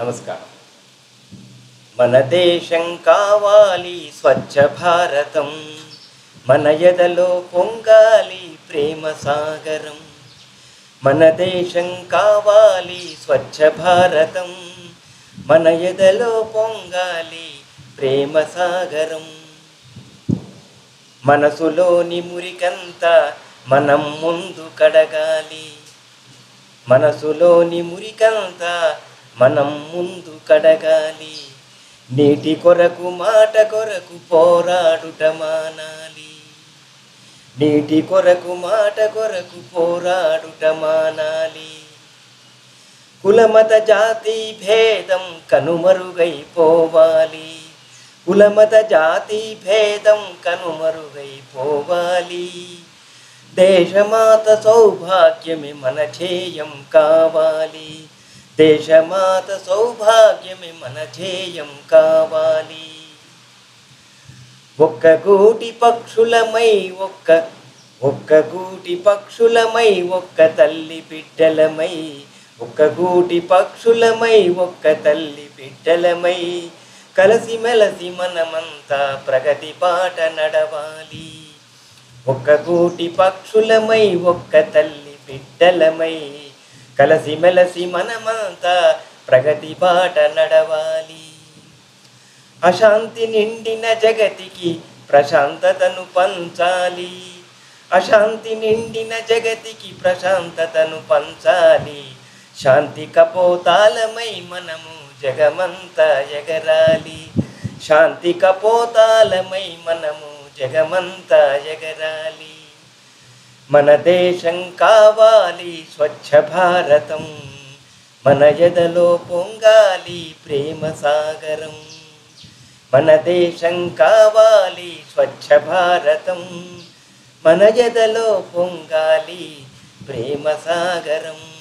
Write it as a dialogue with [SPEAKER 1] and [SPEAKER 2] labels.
[SPEAKER 1] నమస్కారం. మన దేశం కావాలి స్వచ్ఛ భారతం. మన ఎదలో పొంగాలి ప్రేమ సాగరం. మన దేశం కావాలి స్వచ్ఛ భారతం. మన ఎదలో పొంగాలి ప్రేమ సాగరం. మనసులోని మురికంతా మనం ముందు కడగాలి. మనసులోని మురికంతా మనం ముందు కడగాలి. నీటి కొరకు మాట కొరకు పోరాడుట మానాలి. నీటి కొరకు మాట కొరకు పోరాడుట మానాలి. కులమత జాతి భేదం కనుమరుగైపోవాలి కులమత జాతి భేదం కనుమరుగైపోవాలి దేశమాత సౌభాగ్యమే మన ధ్యేయం కావాలి. దేశమాత సౌభాగ్యమే మన ధ్యేయం కావాలి. ఒక్క గూటి పక్షులమై ఒక్క ఒక్క గూటి పక్షులమై ఒక్క తల్లి బిడ్డలమై ఒక్క గూటి పక్షులమై ఒక్క తల్లి బిడ్డలమై కలసి మెలసి మనమంతా ప్రగతి బాట నడవాలి. ఒక్క గూటి పక్షులమై ఒక్క తల్లి బిడ్డలమై కలసి మెలసి మనమంతా ప్రగతి బాట నడవాలి. అశాంతి నిండిన జగతికి ప్రశాంతతను పంచాలి. అశాంతి నిండిన జగతికి ప్రశాంతతను పంచాలి. శాంతి కపోతాలమై మనము జగమంతా ఎగరాలి. శాంతి కపోతాలమై మనము జగమంతా ఎగరాలి. మన దేశం కావాలి స్వచ్ఛ భారతం. మన ఎదలో పొంగాలి ప్రేమ సాగరం. మన దేశం కావాలి స్వచ్ఛ భారతం. మన ఎదలో పొంగాలి ప్రేమ సాగరం.